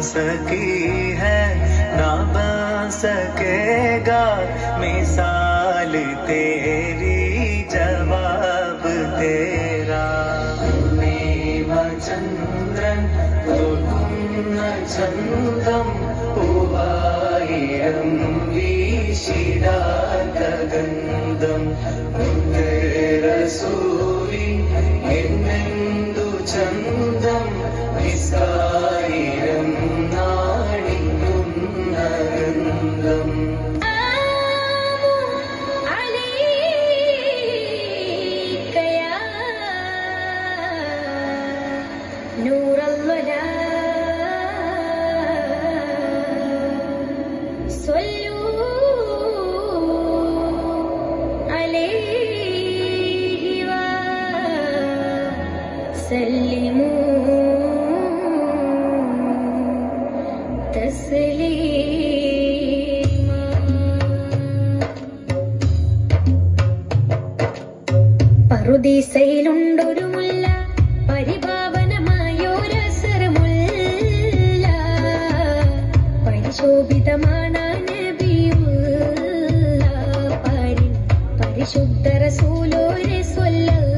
सकी है, ना बन सकेगा। मिसाल तेरी, जवाब तेरा। मेवा चंद्रन तो तुम चंदम उवायम विशिदा तेरा रसू പറുദീസയിലുണ്ടൊരു മുല്ല പരിഭാവനമായോരസരമുല്ല പരിശോഭിതമാണ് പരിശുദ്ധ റസൂലോരെ സ്വല്ലം.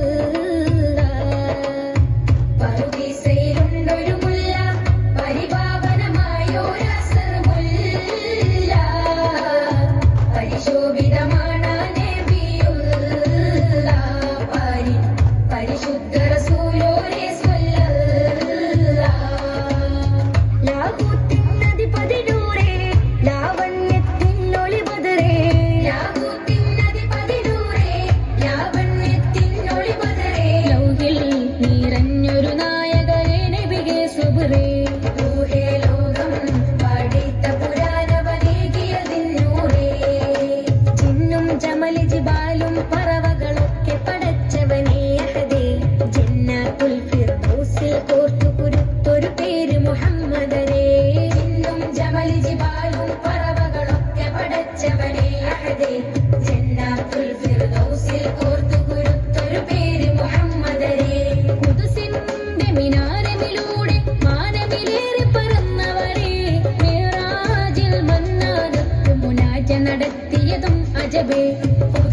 de bem.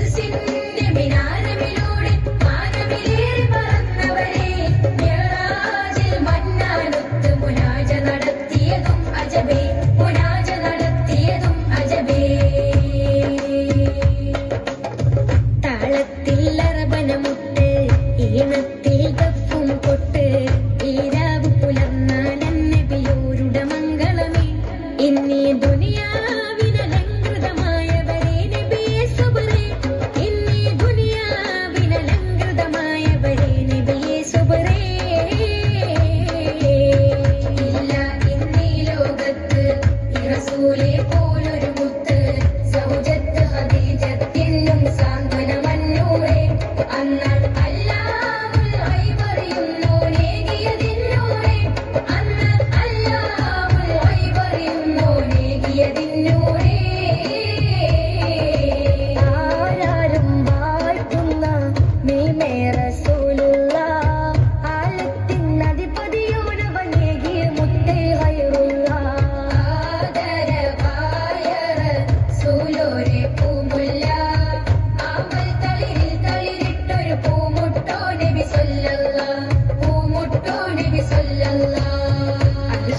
Thank you.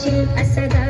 to Asada.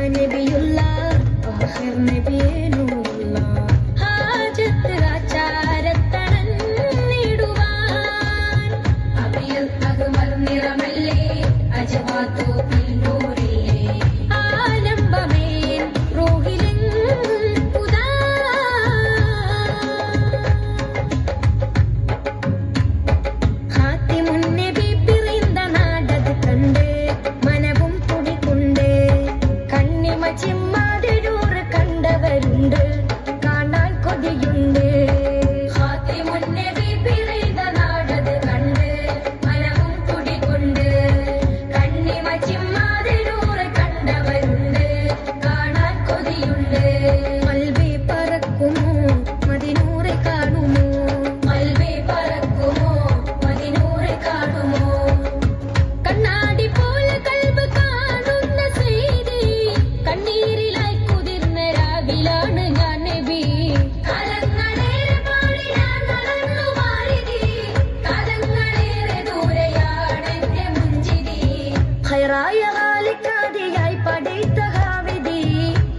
റായകാലിക്കാതെയായി പടൈത്ത Hamidi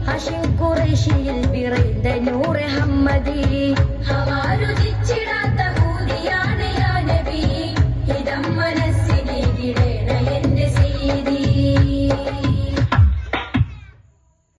Hashim കുറേശിയിൽ വിറൈന്ത Noore ഹമ്മദി